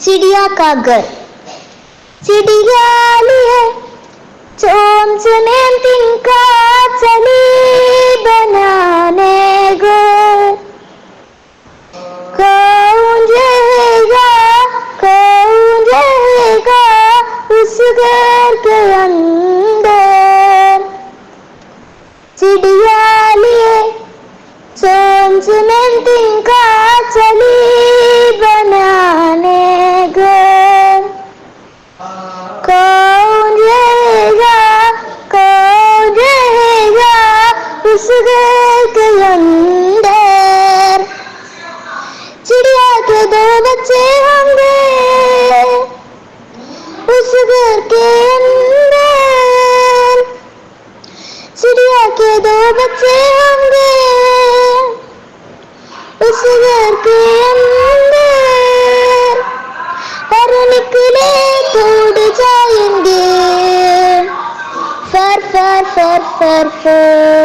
चिड़िया का घर चिड़िया ली है चोमचने तिनका चली बनाने घर कौन कौन उस घर के अंदर चिड़िया लिए चोमचने तिनका चली വാക്കുകൾക്ക് ഉണ്ട് ചിടിയാക്ക് ദോ ബച്ചേ ഹംഗേ उस घर के अंदर चिड़िया के दो बच्चे होंगे उस घर के अंदर पर निकले तो उड़ जाएंगे फर फर फर फर फर